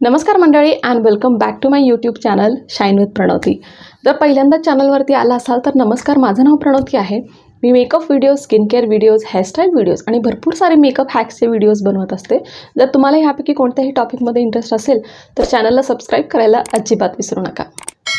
नमस्कार मंडळी and welcome back to my YouTube channel shine with Pranavati जर पहिल्यांदा चॅनलवरती आला असाल तर नमस्कार माझं नाव प्रणवती आहे. मी makeup videos skin care videos hairstyle videos आणि भरपूर सारे मेकअप हॅक्सचे व्हिडिओज बनवत असते. जर तुम्हाला ह्यापैकी कोणत्याही टॉपिकमध्ये इंटरेस्ट असेल तर चॅनलला सबस्क्राईब करायला अजिबात विसरू नका.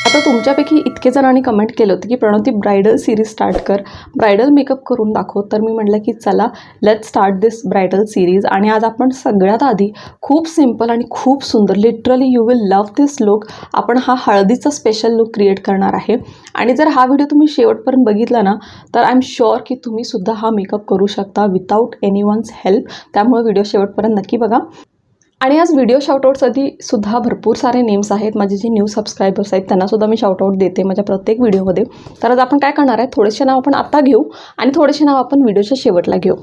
आता तुमच्यापैकी इतके जणांनी कमेंट केलं होतं की प्रणवती ब्रायडल सिरीज स्टार्ट कर. ब्रायडल मेकअप करून दाखव. तर मी म्हटलं की चला let start this bridal series आणि आज आपण सगळ्यात आधी खूप सिंपल आणि खूप सुंदर literally you will love this look आपण हा हळदीचा स्पेशल लुक क्रिएट करणार आहे. आणि जर हा व्हिडिओ तुम्ही शेवटपर्यंत बघितला ना तर आय एम शुअर की तुम्ही सुद्धा हा मेकअप करू शकता विदाऊट एनी वन्स हेल्प त्यामुळे व्हिडिओ शेवटपर्यंत नक्की बघा. आणि आज व्हिडिओ शाउटआउटसाठी सुद्धा भरपूर सारे नेम्स आहेत. माझे जे न्यू सबस्क्रायबर्स आहेत त्यांनासुद्धा मी शाउटआउट देते माझ्या प्रत्येक व्हिडिओमध्ये तर आज आपण काय करणार आहे? थोडेसे नाव आपण आत्ता घेऊ आणि थोडेसे नाव आपण व्हिडिओच्या शेवटला घेऊ.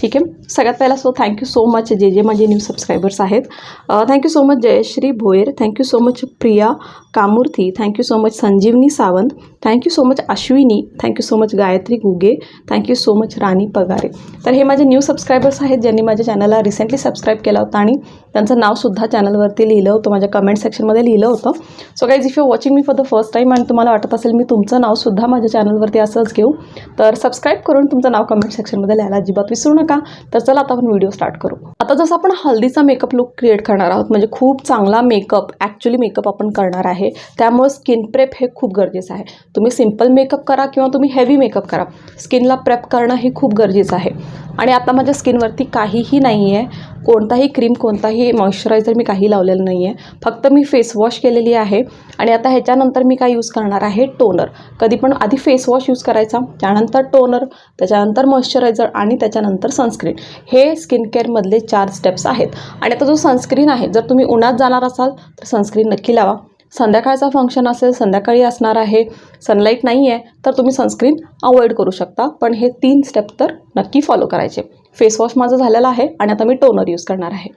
ठीक आहे? सगळ्यात पहिला सो थँक्यू सो मच जे जे माझे न्यू सबस्क्रायबर्स आहेत. Thank you so much Jayashree Bhoyar thank you so much Priya Kamurthi thank you so much Sanjeevani Sawant. Thank you so much Ashwini. Thank you so much Gayatri Guge. Thank you so much Rani Pagare. तर हे माझे new subscribers आहेत ज्यांनी माझ्या चॅनलला recently subscribe केला होता आणि त्यांचं नावसुद्धा चॅनलवरती लिहिलं होतं. माझ्या कमेंट सेक्शनमध्ये लिहिलं होतं. So guys if you watching me for the first time आणि तुम्हाला वाटत असेल मी तुमचं नावसुद्धा माझ्या चॅनलवरती असंच घेऊ तर सबस्क्राईब करून तुमचं नाव कमेंट सेक्शनमध्ये लिहायला अजिबात विसरू नका. तर चला आता आपण व्हिडिओ स्टार्ट करू. आता जसं आपण हल्दीचा मेकअप लुक क्रिएट करणार आहोत म्हणजे खूप चांगला मेकअप ॲक्च्युली मेकअप आपण करणार आहे त्यामुळे स्किन प्रेप हे खूप गरजेचं आहे. तुम्ही सिंपल मेकअप करा किंवा तुम्ही हेवी मेकअप करा. स्किनला प्रेप करणं हे खूप गरजेचं आहे. आणि आता माझ्या स्किनवरती काहीही नाही आहे कोणताही क्रीम कोणताही मॉइश्चरायझर मी काही लावलेलं नाही आहे फक्त मी फेस वॉश केलेली आहे आणि आता ह्याच्यानंतर मी काय यूज करणार आहे? टोनर कधी पण आधी फेस वॉश यूज करायचा त्यानंतर टोनर त्याच्यानंतर मॉइश्चरायझर आणि त्याच्यानंतर सनस्क्रीन हे स्किन केअरमधले चार स्टेप्स आहेत. आणि आता जो सनस्क्रीन आहे जर तुम्ही उन्हात जाणार असाल तर सनस्क्रीन नक्की लावा. संध्याकाळचा फंक्शन असेल संध्याकाळी असणार आहे सनलाईट नाही आहे तर तुम्ही सनस्क्रीन अवॉइड करू शकता. पण हे तीन स्टेप तर नक्की फॉलो करायचे. फेसवॉश माझं झालेला आहे आणि आता मी टोनर यूज करणार आहे.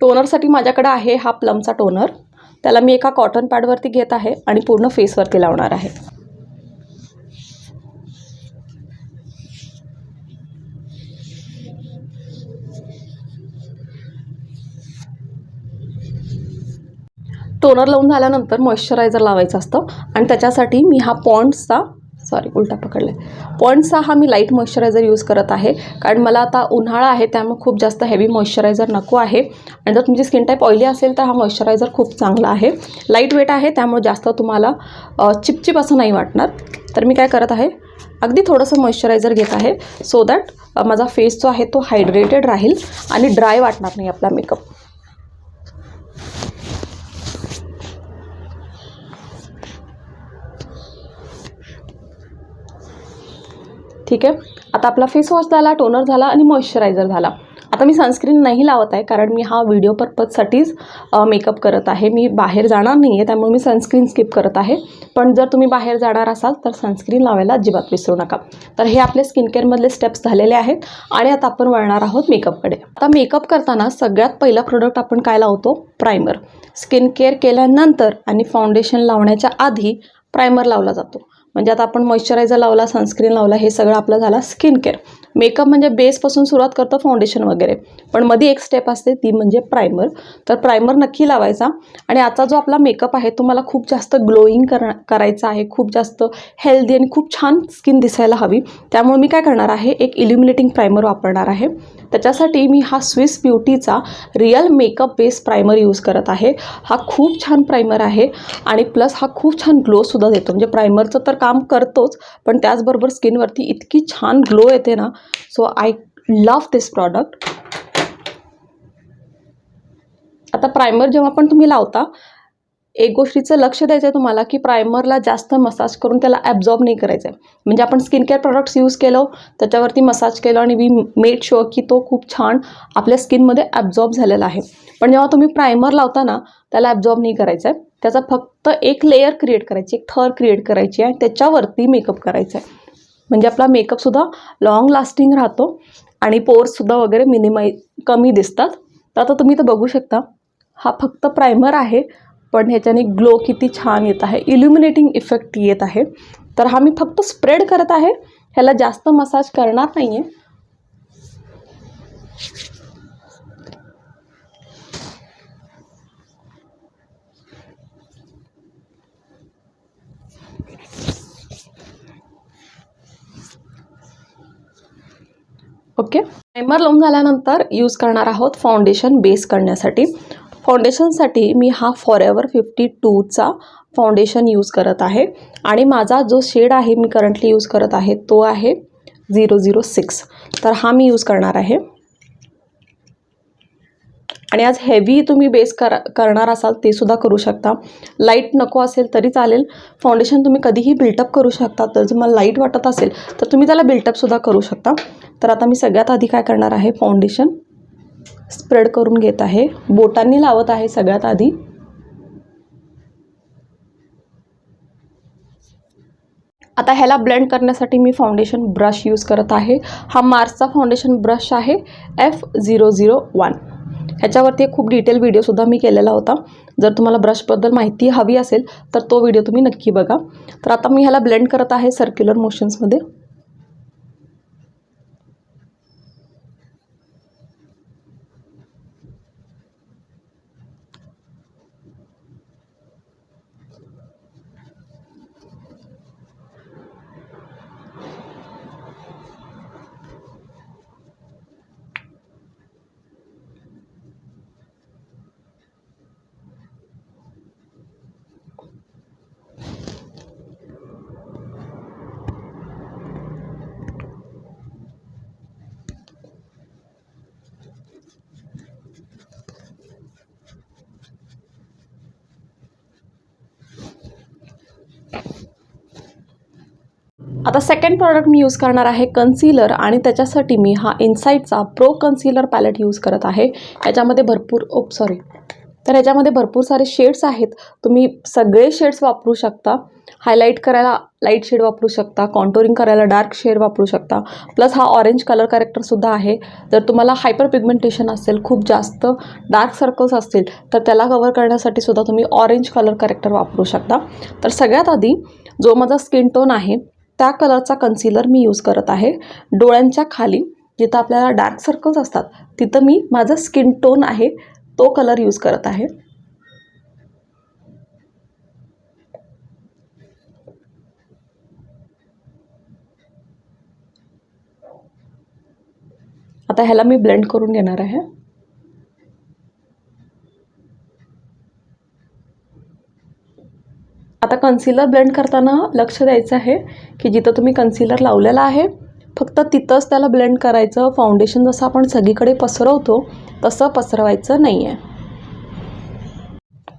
टोनरसाठी माझ्याकडे आहे हा प्लमचा टोनर त्याला मी एका कॉटन पॅडवरती घेत आहे आणि पूर्ण फेसवरती लावणार आहे. टोनर लावून झाल्यानंतर मॉइश्चरायझर लावायचं असतं. आणि त्याच्यासाठी मी हा पॉन्ड्सचा सॉरी उलटा पकडला आहे पॉन्ड्सचा हा मी लाइट मॉइश्चरायझर यूज करत आहे. कारण मला आता उन्हाळा आहे त्यामुळे खूप जास्त हेवी मॉइश्चरायझर नको आहे. आणि जर तुमची स्किन टाईप ऑइली असेल तर हा मॉइश्चरायझर खूप चांगला आहे. लाइट वेट आहे त्यामुळे जास्त तुम्हाला चिपचिप असं नाही वाटणार. तर मी काय करत आहे अगदी थोडंसं मॉइश्चरायझर घेत आहे. सो दॅट माझा फेस जो आहे तो हायड्रेटेड राहील. आणि ड्राय वाटणार नाही आपला मेकअप ठीक आहे? आता आपला फेस वॉश झाला टोनर झाला आणि मॉइश्चरायझर झाला. आता मी सनस्क्रीन नाही लावत आहे कारण मी हा व्हिडिओ पर्पजसाठीच मेकअप करत आहे. मी बाहेर जाणार नाही आहे त्यामुळे मी सनस्क्रीन स्किप करत आहे. पण जर तुम्ही बाहेर जाणार असाल तर सनस्क्रीन लावायला अजिबात विसरू नका. तर हे आपले स्किन केअरमधले स्टेप्स झालेले आहेत आणि आता आपण वळणार आहोत मेकअपकडे आता मेकअप करताना सगळ्यात पहिला प्रोडक्ट आपण काय लावतो? प्रायमर स्किन केअर केल्यानंतर आणि फाउंडेशन लावण्याच्या आधी प्रायमर लावला जातो. म्हणजे आता आपण मॉइश्चरायझर लावला सनस्क्रीन लावला हे सगळं आपलं झालं स्किन केअर मेकअप म्हणजे बेसपासून सुरुवात करतो फाउंडेशन वगैरे. पण मध्ये एक स्टेप असते ती म्हणजे प्रायमर तर प्रायमर नक्की लावायचा. आणि आता जो आपला मेकअप आहे तो मला खूप जास्त ग्लोईंग कर करायचा आहे. खूप जास्त हेल्दी आणि खूप छान स्किन दिसायला हवी. त्यामुळे मी काय करणार आहे एक इल्युमिनेटिंग प्रायमर वापरणार आहे. त्याच्यासाठी मी हा Swiss ब्युटीचा real makeup base primer use करत आहे. हा खूप छान प्रायमर आहे आणि प्लस हा खूप छान ग्लोसुद्धा देतो. म्हणजे प्रायमरचं तर काम करतोच पण त्याचबरोबर स्किनवरती इतकी छान ग्लो येते ना. So I love this product आता प्रायमर जेव्हा पण तुम्ही लावता एक गोष्टीचं लक्ष द्यायचं आहे तुम्हाला की प्रायमरला जास्त मसाज करून त्याला ॲब्झॉर्ब नाही करायचं आहे म्हणजे आपण स्किन केअर प्रॉडक्ट्स यूज केलं त्याच्यावरती मसाज केलं आणि वी मेड शुअर की तो खूप छान आपल्या स्किनमध्ये ॲब्झॉर्ब झालेला आहे. पण जेव्हा तुम्ही प्रायमर लावता ना त्याला ॲब्झॉर्ब नाही करायचं आहे त्याचा फक्त एक लेयर क्रिएट करायची एक थर क्रिएट करायची आहे त्याच्यावरती मेकअप करायचा आहे म्हणजे आपला मेकअपसुद्धा लाँग लास्टिंग राहतो आणि पोर्ससुद्धा वगैरे मिनिमाइ कमी दिसतात. तर आता तुम्ही तर बघू शकता हा फक्त प्रायमर आहे पण ह्याच्याने ग्लो किती छान येत आहे. इल्युमिनेटिंग इफ़ेक्ट येत आहे. तर हा मी फक्त स्प्रेड करत आहे. ह्याला जास्त मसाज करणार नाही आहे ओके प्रायमर लावून झाल्यानंतर यूज़ करणार आहोत फाउंडेशन बेस करण्यासाठी. फाउंडेशनसाठी मी हा फॉरेवर फिफ्टी टूचा फाउंडेशन यूज करत आहे. आणि माझा जो शेड आहे मी करंटली यूज करत आहे तो आहे झिरो झिरो सिक्स तर हा मी यूज करणार आहे. आणि आज हेवी तुम्ही बेस कर करणार असाल ते सुद्धा करू शकता. लाइट नको असेल तरी चालेल. फाउंडेशन तुम्ही कधीही बिल्टअप करू शकता. तर जर मला लाइट वाटत असेल तर तुम्ही त्याला बिल्टअपसुद्धा करू शकता. तर आता मी सगळ्यात आधी काय करणार आहे? फाउंडेशन स्प्रेड करून घेत आहे. बोटांनी लावत आहे सगळ्यात आधी. आता ह्याला ब्लेंड करण्यासाठी मी फाउंडेशन ब्रश यूज करत आहे. हा मार्सचा फाउंडेशन ब्रश आहे एफ झिरो झिरो वन ह्याच्यावरती खूप डिटेल व्हिडिओसुद्धा मी केलेला होता. जर तुम्हाला ब्रशबद्दल माहिती हवी असेल तर तो व्हिडिओ तुम्ही नक्की बघा. तर आता मी ह्याला ब्लेंड करत आहे सर्क्युलर मोशन्समध्ये. आता सेकंड प्रॉडक्ट मी यूज करणार आहे कन्सिलर आणि त्याच्यासाठी मी हा इन्साईटचा प्रो कन्सिलर पॅलेट यूज करत आहे. याच्यामध्ये भरपूर ओप सॉरी तर याच्यामध्ये भरपूर सारे शेड्स आहेत. तुम्ही सगळे शेड्स वापरू शकता. हायलाईट करायला लाइट शेड वापरू शकता. कॉन्टोरिंग करायला डार्क शेड वापरू शकता. प्लस हा ऑरेंज कलर कॅरेक्टरसुद्धा आहे. जर तुम्हाला हायपर पिगमेंटेशन असेल खूप जास्त डार्क सर्कल्स असतील तर त्याला कवर करण्यासाठी सुद्धा तुम्ही ऑरेंज कलर कॅरेक्टर वापरू शकता. तर सगळ्यात आधी जो माझा स्किन टोन आहे त्या कलरचा कन्सिलर मी यूज करत आहे. डोळ्यांच्या खाली जिथं आपल्याला डार्क सर्कल्स असतात तिथं मी माझं स्किन टोन आहे तो कलर यूज करत आहे. आता ह्याला मी ब्लेंड करून घेणार आहे आता कन्सिलर ब्लेंड करताना लक्ष द्यायचं आहे की जिथं तुम्ही कन्सिलर लावलेला आहे फक्त तिथंच त्याला ब्लेंड करायचं. फाउंडेशन जसं आपण सगळीकडे पसरवतो तसं पसरवायचं नाही आहे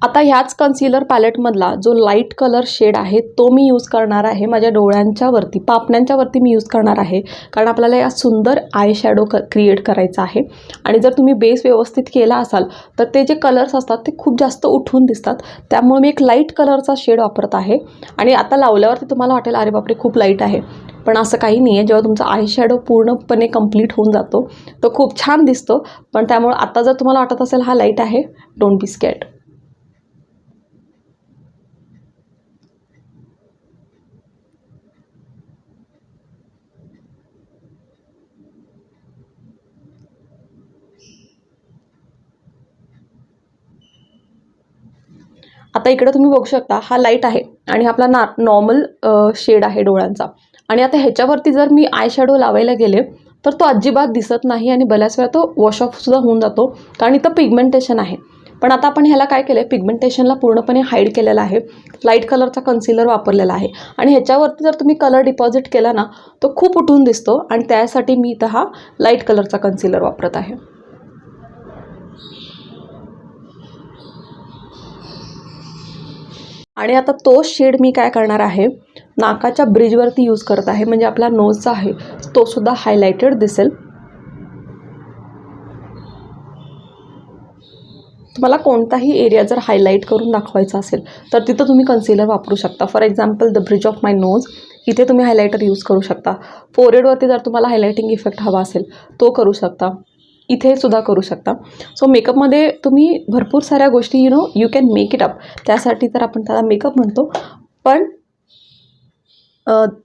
आता ह्याच कन्सिलर पॅलेटमधला जो लाइट कलर शेड आहे तो मी यूज करणार आहे. माझ्या डोळ्यांच्या वरती पापण्यांच्या वरती मी यूज करणार आहे. कारण आपल्याला या सुंदर आय शॅडो क क्रिएट करायचा आहे. आणि जर तुम्ही बेस व्यवस्थित केला असाल तर ते जे कलर्स असतात ते खूप जास्त उठून दिसतात. त्यामुळे मी एक लाइट कलरचा शेड वापरत आहे. आणि आता लावल्यावरती तुम्हाला वाटेल अरे बापरे खूप लाइट आहे. पण असं काही नाही आहे जेव्हा तुमचा आय शॅडो पूर्णपणे कंप्लीट होऊन जातो तो खूप छान दिसतो. पण त्यामुळे आता जर तुम्हाला वाटत असेल हा लाइट आहे डोंट बी स्कॅट आता इकडे तुम्ही बघू शकता हा लाइट आहे आणि आपला ना नॉर्मल शेड आहे डोळ्यांचा. आणि आता ह्याच्यावरती जर मी आय शॅडो लावायला गेले तर तो अजिबात दिसत नाही आणि बऱ्याच वेळा तो वॉश ऑफसुद्धा होऊन जातो कारण इथं पिगमेंटेशन आहे. पण आता आपण ह्याला काय केलं आहे पिगमेंटेशनला पूर्णपणे हाईड केलेलं आहे लाइट कलरचा कन्सिलर वापरलेला आहे. आणि ह्याच्यावरती जर तुम्ही कलर डिपॉझिट केला ना तो खूप उठून दिसतो आणि त्यासाठी मी इथं हा लाइट कलरचा कन्सिलर वापरत आहे. आणि आता तो शेड मी काय करणार आहे? नाकाच्या ब्रिजवरती यूज करत आहे. म्हणजे आपला नोजचा आहे तो सुद्धा हायलायटेड दिसेल. तुम्हाला कोणताही एरिया जर हायलाईट करून दाखवायचा असेल तर तिथं तुम्ही कन्सिलर वापरू शकता. For example the bridge of my nose इथे तुम्ही हायलायटर यूज करू शकता. फोरेडवरती जर तुम्हाला हायलायटिंग इफेक्ट हवा असेल तो करू शकता. इथे सुद्धा करू शकता. सो मेकअपमध्ये तुम्ही भरपूर साऱ्या गोष्टी you know you can make it up त्यासाठी तर आपण त्याला मेकअप म्हणतो. पण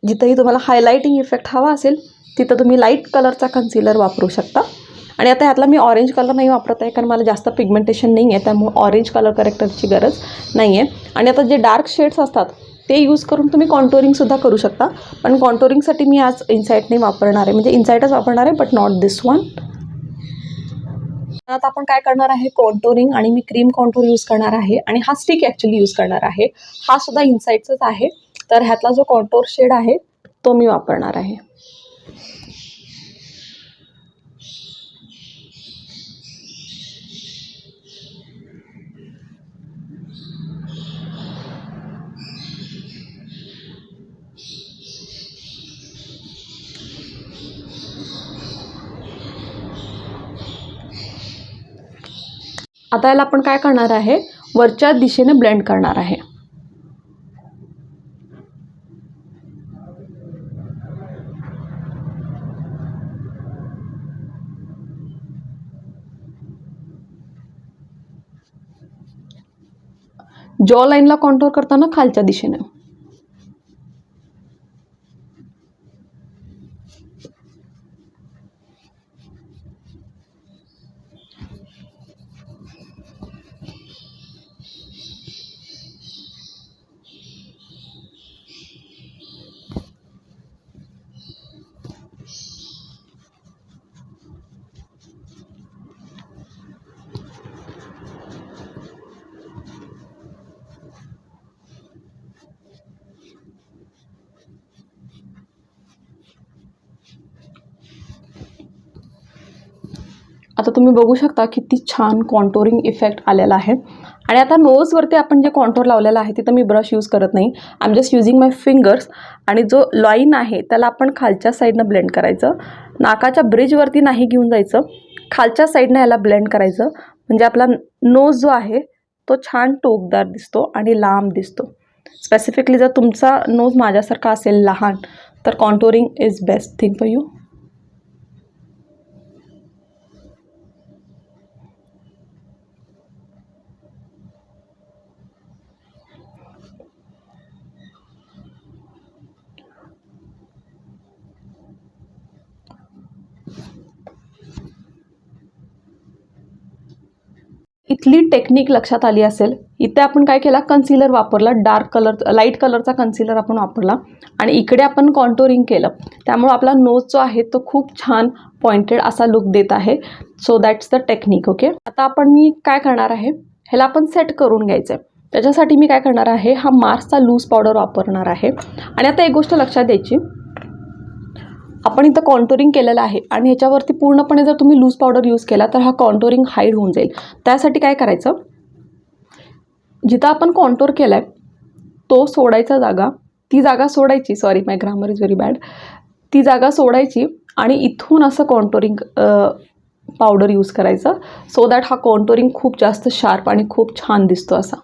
जिथंही तुम्हाला हायलायटिंग इफेक्ट हवा असेल तिथं तुम्ही लाइट कलरचा कन्सिलर वापरू शकता. आणि आता ह्यातला मी ऑरेंज कलर नाही वापरत आहे कारण मला जास्त पिगमेंटेशन नाही आहे त्यामुळे ऑरेंज कलर करेक्टरची गरज नाही आहे आणि आता जे डार्क शेड्स असतात ते यूज करून तुम्ही कॉन्टोरिंगसुद्धा करू शकता. पण कॉन्टोरिंगसाठी मी आज इन्साईटने वापरणार आहे. म्हणजे इन्साईटच वापरणार आहे बट नॉट दिस वन आता आपण काय करणार आहे? कॉन्टोरिंग आणि मी क्रीम कॉन्टोर यूज करणार आहे आणि हा स्टिक ॲक्च्युली यूज करणार आहे. हा सुद्धा इन्साईटचाच आहे. तर ह्यातला जो कॉन्टोर शेड आहे तो मी वापरणार आहे. आता याला आपण काय करणार आहे? वरच्या दिशेने ब्लेंड करणार आहे. जॉ लाईनला कॉन्टोर करताना खालच्या दिशेने. आता तुम्ही बघू शकता किती छान कॉन्टोरिंग इफेक्ट आलेला आहे. आणि आता नोजवरती आपण जे कॉन्टोर लावलेला आहे तिथं मी ब्रश यूज करत नाही. I am just using my fingers आणि जो लॉईन आहे त्याला आपण खालच्या साईडनं ब्लेंड करायचं. नाकाच्या ब्रिजवरती नाही घेऊन जायचं. खालच्या साईडनं याला ब्लेंड करायचं. म्हणजे आपला नोज जो आहे तो छान टोकदार दिसतो आणि लांब दिसतो. स्पेसिफिकली जर तुमचा नोज माझ्यासारखा असेल लहान तर contouring is best thing for you इथली टेक्निक लक्षात आली असेल. इथे आपण काय केला? कन्सिलर वापरला. डार्क कलर लाइट कलरचा कन्सिलर आपण वापरला. आणि इकडे आपण कॉन्टोरिंग केलं. त्यामुळे आपला नोज जो आहे तो खूप छान पॉइंटेड असा लुक देत आहे. So that's the technique okay आता आपण मी काय करणार आहे? ह्याला आपण सेट करून घ्यायचं आहे त्याच्यासाठी मी काय करणार आहे? हा मार्सचा लूज पावडर वापरणार आहे. आणि आता एक गोष्ट लक्षात द्यायची. आपण इथं कॉन्टोरिंग केलेलं आहे आणि ह्याच्यावरती पूर्णपणे जर तुम्ही लूज पावडर यूज केला तर हा कॉन्टोरिंग हाईड होऊन जाईल. त्यासाठी काय करायचं? जिथं आपण कॉन्टोर केला आहे तो सोडायचा जागा ती जागा सोडायची sorry my grammar is very bad ती जागा सोडायची आणि इथून असं कॉन्टोरिंग पावडर यूज करायचं. सो दॅट हा कॉन्टोरिंग खूप जास्त शार्प आणि खूप छान दिसतो असा.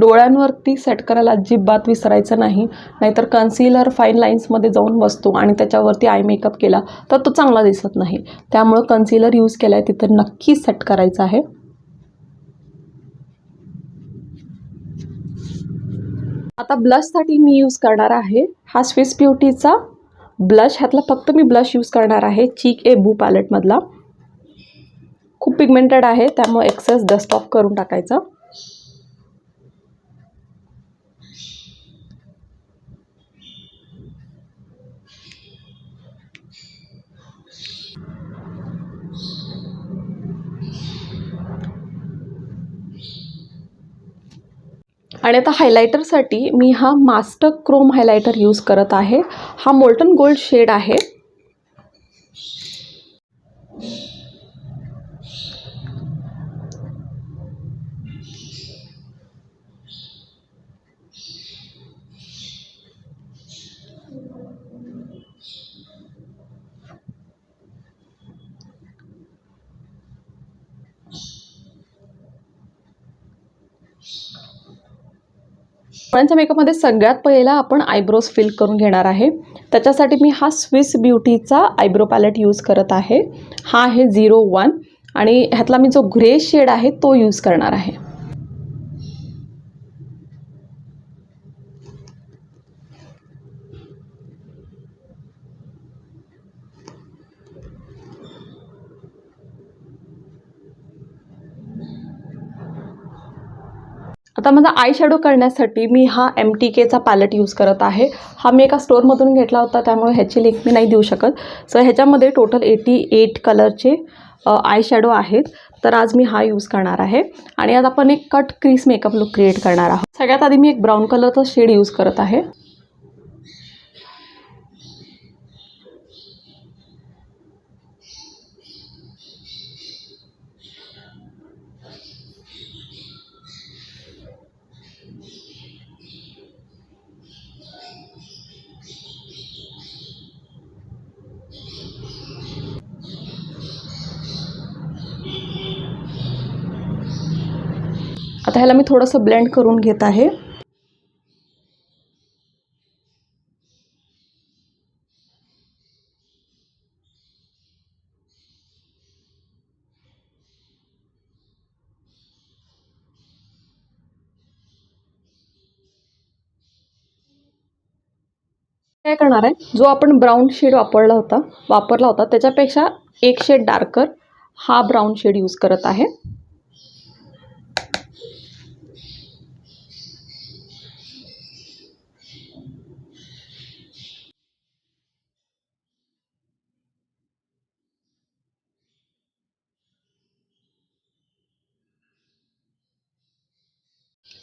डोळ्यांवरती सेट करायला अजिबात विसरायचं नाही. नाहीतर कन्सिलर फाईन लाईन्समध्ये जाऊन बसतो आणि त्याच्यावरती आय मेकअप केला तर तो चांगला दिसत नाही. त्यामुळं कन्सिलर यूज केला आहे तिथं नक्की सेट करायचं आहे. आता ब्लशसाठी मी यूज करणार आहे हा स्विस ब्युटीचा ब्लश ह्यातला फक्त मी ब्लश यूज करणार आहे चीक ए बू पॅलेटमधला खूप पिगमेंटेड आहे त्यामुळे एक्सेस डस्ट ऑफ करून टाकायचं. आणि आता हायलायटरसाठी मी हा मास्टर क्रोम हायलायटर यूज करत आहे. हा मोल्टन गोल्ड शेड आहे. डोळ्यांच्या मेकअपमध्ये सगळ्यात पहिला आपण आयब्रोज फिल करून घेणार आहे. त्याच्यासाठी मी हा स्विस ब्युटीचा आयब्रो पॅलेट यूज करत आहे. हा आहे झिरो वन आणि ह्यातला मी जो ग्रे शेड आहे तो यूज करणार आहे. आता माझा आय शॅडो करण्यासाठी मी हा एम टी केचा पॅलेट यूज करत आहे. हा मी एका स्टोअरमधून घेतला होता त्यामुळे ह्याची लिंक मी नाही देऊ शकत. सो ह्याच्यामध्ये टोटल एटी एट कलरचे आय शॅडो आहेत. तर आज मी हा यूज करणार आहे. आणि आज आपण एक cut crease makeup look create करणार आहोत. सगळ्यात आधी मी एक ब्राऊन कलरचा शेड यूज करत आहे. आता ह्याला मी थोडंसं ब्लेंड करून घेत आहे. काय करणार आहे? जो आपण ब्राऊन शेड वापरला होता वापरला होता त्याच्यापेक्षा एक शेड डार्कर हा ब्राऊन शेड यूज करत आहे.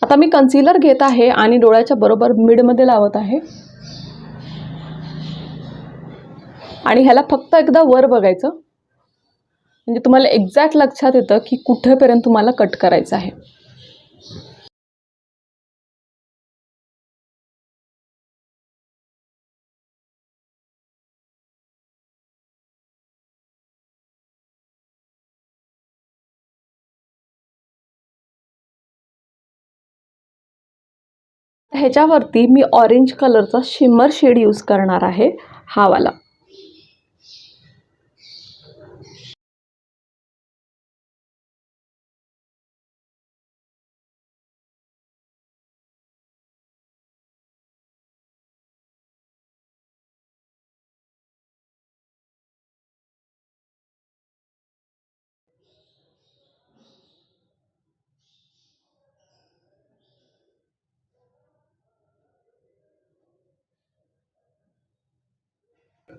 आता मी कन्सिलर घेत आहे आणि डोळ्याच्या बरोबर मिडमध्ये लावत आहे. आणि ह्याला फक्त एकदा वर बघायचं. म्हणजे तुम्हाला एक्झॅक्ट लक्षात येतं की कुठेपर्यंत तुम्हाला कट करायचं आहे. ह्याच्यावरती मी ऑरेंज कलरचा शिमर शेड यूज करणार आहे. हा वाला.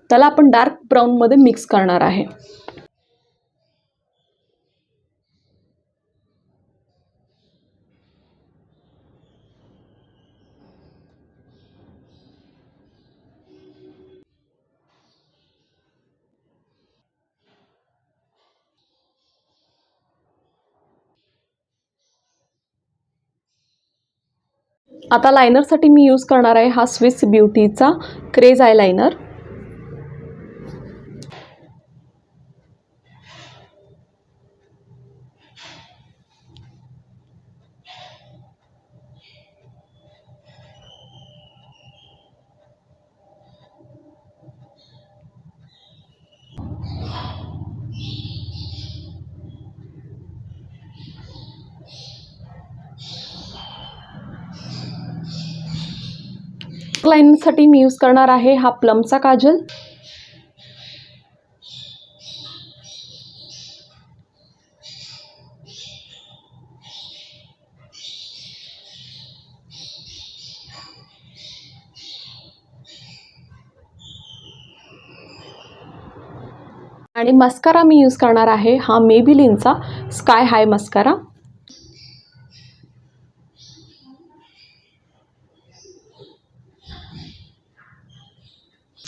त्याला आपण डार्क ब्राऊनमध्ये मिक्स करणार आहे. आता लायनरसाठी मी यूज करणार आहे हा स्विस ब्युटीचा क्रेज आय लायनर लाईनसाठी मी यूज करणार आहे हा प्लमचा काजल. आणि मस्कारा मी यूज करणार आहे हा मेबिलिनचा स्काय हाय मस्कारा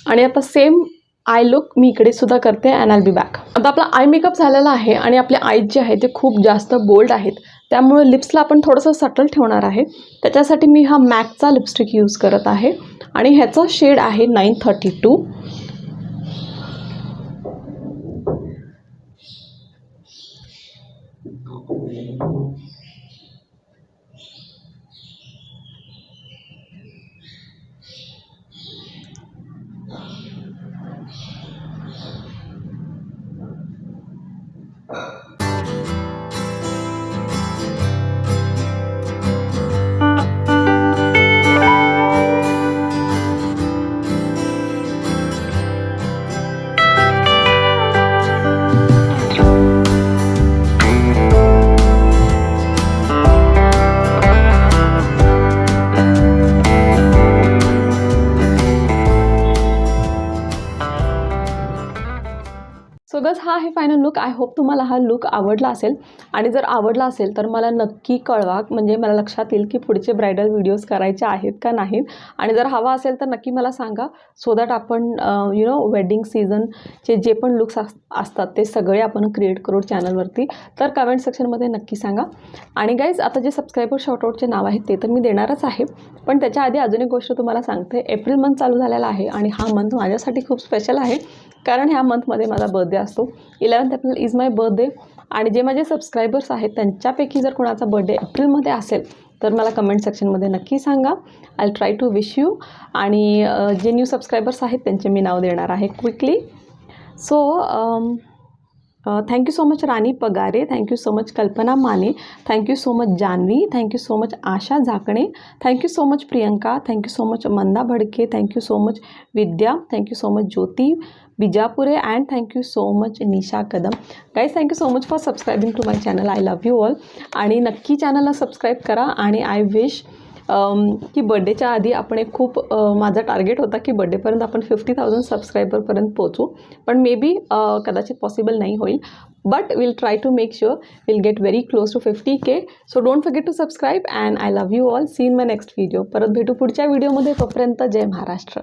आणि आता सेम आय लुक मी इकडे सुद्धा करते अँड आल बी बॅक आता आपला आय मेकअप झालेला आहे आणि आपले आईज जे आहे ते खूप जास्त बोल्ड आहेत. त्यामुळे लिप्सला आपण थोडंसं सटल ठेवणार आहे. त्याच्यासाठी मी हा मॅकचा लिपस्टिक यूज करत आहे. आणि ह्याचा शेड आहे nine thirty two I hope तुम्हाला हा लुक आवडला असेल. आणि जर आवडला असेल तर मला नक्की कळवा म्हणजे मला लक्षात येईल की पुढचे ब्रायडल व्हिडिओज करायचे आहेत का नाहीत. आणि जर हवा असेल तर नक्की मला सांगा सो दॅट आपण यु नो वेडिंग सीझनचे जे पण लुक्स असतात ते सगळे आपण क्रिएट करू चॅनलवरती तर कमेंट सेक्शनमध्ये नक्की सांगा. आणि गाईज आता जे सबस्क्रायबर शॉर्टआउटचे नाव आहेत ते तर मी देणारच आहे. पण त्याच्या आधी अजून एक गोष्ट तुम्हाला सांगते. एप्रिल मंथ चालू झालेला आहे आणि हा मंथ माझ्यासाठी खूप स्पेशल आहे. कारण ह्या मंथमध्ये माझा बर्थडे असतो. Eleventh April is my birthday आणि जे माझे सबस्क्रायबर्स आहेत त्यांच्यापैकी जर कोणाचा बर्थडे एप्रिलमध्ये असेल तर मला कमेंट सेक्शनमध्ये नक्की सांगा. I try to wish you आणि जे न्यू सबस्क्रायबर्स आहेत त्यांचे मी नाव देणार आहे quickly so thank you so much Rani Pagare thank you so much Kalpana Mane thank you so much Janhavi thank you so much Asha Zakane thank you so much Priyanka thank you so much Manda Bhadke thank you so much Vidya thank you so much Jyoti Bijapure and thank you so much Nisha Kadam guys thank you so much for subscribing to my channel I love you all आणि नक्की चॅनलला subscribe करा आणि I wish की बड्डेच्या आधी आपण एक खूप माझा टार्गेट होता की बड्डेपर्यंत आपण फिफ्टी थाउजंड सबस्क्रायबरपर्यंत पोचू पण मे बी कदाचित पॉसिबल नाही होईल. But will try to make sure will get very close to fifty K so don't forget to subscribe and I love you all see in my next video परत भेटू पुढच्या व्हिडिओमध्ये तोपर्यंत जय महाराष्ट्र.